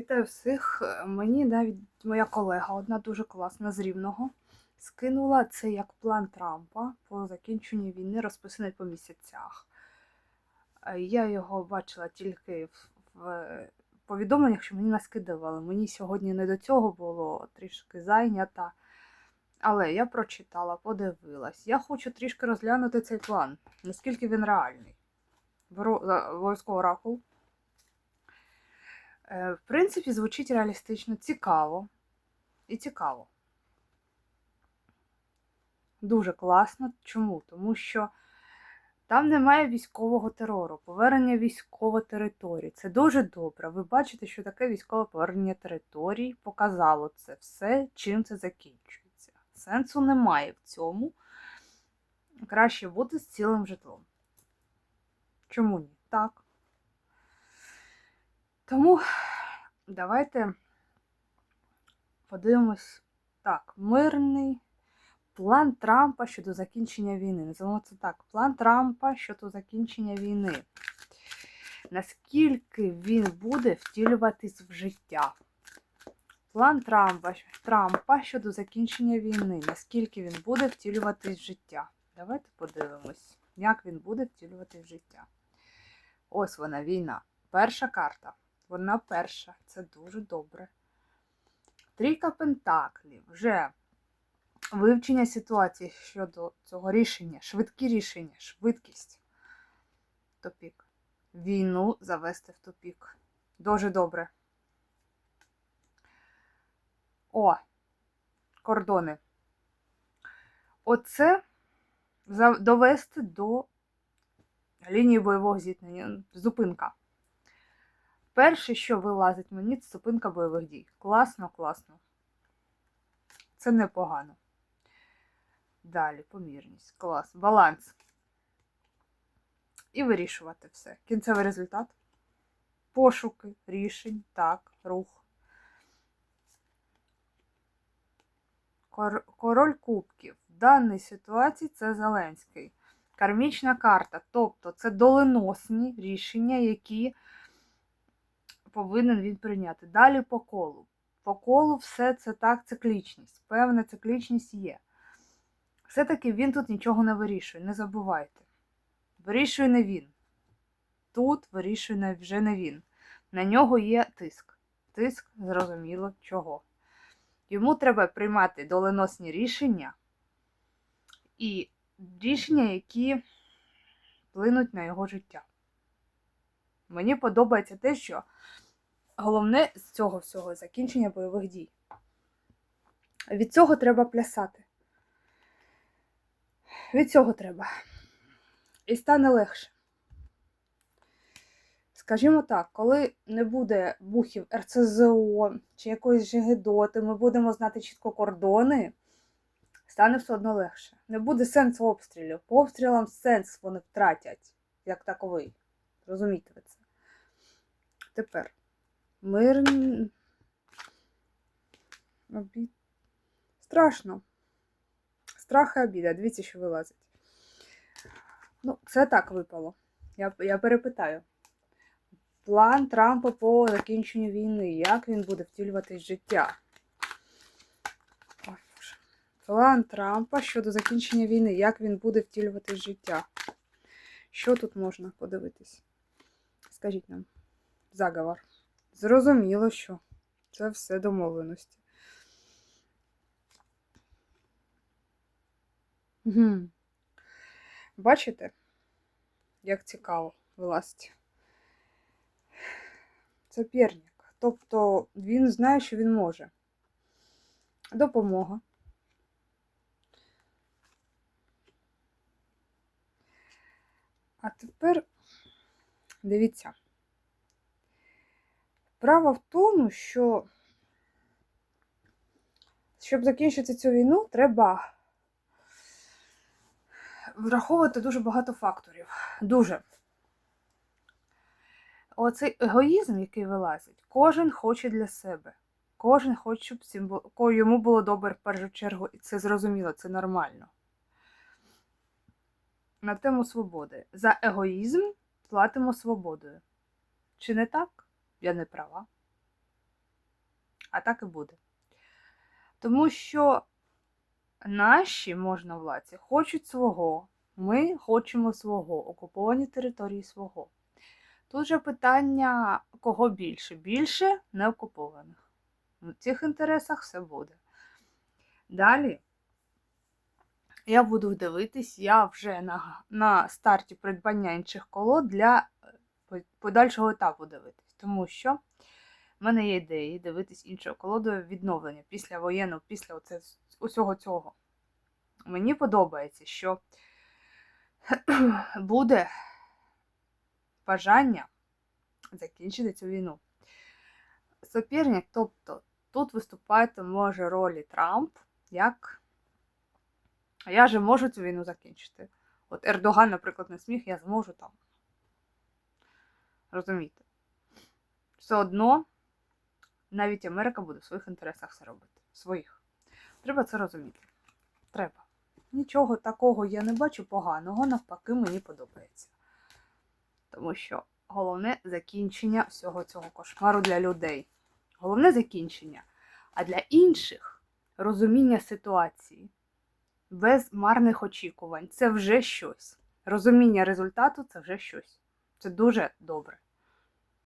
Вітаю всіх. Мені навіть моя колега, одна дуже класна з Рівного, скинула це як план Трампа по закінченню війни, розписаний по місяцях. Е, Я його бачила тільки в, в повідомленнях, що мені наскидували. Мені сьогодні не до цього було трішки зайнята. Але я прочитала, подивилась. Я хочу трішки розглянути цей план, наскільки він реальний. Беру обов'язково оракул. Е, В принципі, звучить реалістично, цікаво. І цікаво. Дуже класно. Чому? Тому що там немає військового терору, повернення військової території. Це дуже добре. Ви бачите, що таке військове повернення територій показало це все, чим це закінчується. Сенсу немає в цьому. Краще бути з цілим житлом. Чому ні? Так. Тому давайте подивимось. Так, мирний план Трампа щодо закінчення війни. Називаємо це так. План Трампа щодо закінчення війни. Наскільки він буде втілюватись в життя? План Трампа, Трампа щодо закінчення війни. Наскільки він буде втілюватись в життя? Давайте подивимось, як він буде втілюватись в життя. Ось вона, війна. Перша карта. Вона перша. Це дуже добре. Трійка Пентаклів. Вже вивчення ситуації щодо цього рішення, швидкі рішення, швидкість. Топік. Війну завести в топік. Дуже добре. О, кордони. Оце довести до лінії бойового зіткнення. Зупинка. Перше, що вилазить мені, це зупинка бойових дій. Класно, класно. Це непогано. Далі, помірність. Клас. Баланс. І вирішувати все. Кінцевий результат. Пошуки, рішень, так, рух. Кор- Король кубків. В даній ситуації це Зеленський. Кармічна карта. Тобто це доленосні рішення, які повинен він прийняти. Далі по колу. По колу все це так, циклічність. Певна циклічність є. Все-таки він тут нічого не вирішує, не забувайте. Вирішує не він. Тут вирішує вже не він. На нього є тиск. Тиск, зрозуміло, чого. Йому треба приймати доленосні рішення і рішення, які вплинуть на його життя. Мені подобається те, що головне з цього всього закінчення бойових дій. Від цього треба плясати. Від цього треба. І стане легше. Скажімо так, коли не буде бухів РЦЗО чи якоїсь Жигедоти, ми будемо знати чітко кордони, стане все одно легше. Не буде сенсу обстрілів. По обстрілам сенс вони втратять, як таковий. Розумієте ви це? Тепер. Мир. Обід. Страшно. Страх і обіда. Дивіться, що вилазить. Ну, це так випало. Я, я перепитаю. План Трампа по закінченню війни. Як він буде втілюватись в життя? План Трампа щодо закінчення війни. Як він буде втілюватись в життя? Що тут можна подивитись? Скажіть нам. Заговор. Зрозуміло, що це все домовленості. Угу. Бачите, як цікаво вилазить? Соперник. Тобто він знає, що він може. Допомога. А тепер дивіться. Справа в тому, що щоб закінчити цю війну, треба враховувати дуже багато факторів. Дуже. Оцей егоїзм, який вилазить, кожен хоче для себе. Кожен хоче, щоб всім було, йому було добре в першу чергу, і це зрозуміло, це нормально. На тему свободи. За егоїзм платимо свободою. Чи не так? Я не права. А так і буде. Тому що наші можновладці хочуть свого, ми хочемо свого, окуповані території свого. Тут же питання, кого більше? Більше неокупованих. В цих інтересах все буде. Далі я буду дивитись, я вже на, на старті придбання інших колод для е, подальшого етапу дивитись. Тому що в мене є ідеї дивитись іншою колодою відновлення після воєнного, після оце, усього цього. Мені подобається, що буде бажання закінчити цю війну. Соперник, тобто тут виступати може ролі Трамп як я же можу цю війну закінчити. От Ердоган, наприклад, не сміх, я зможу там. Розумієте? Все одно навіть Америка буде в своїх інтересах все робити. Своїх. Треба це розуміти. Треба. Нічого такого я не бачу поганого, навпаки, мені подобається. Тому що головне закінчення всього цього кошмару для людей. Головне закінчення. А для інших розуміння ситуації без марних очікувань. Це вже щось. Розуміння результату це вже щось. Це дуже добре.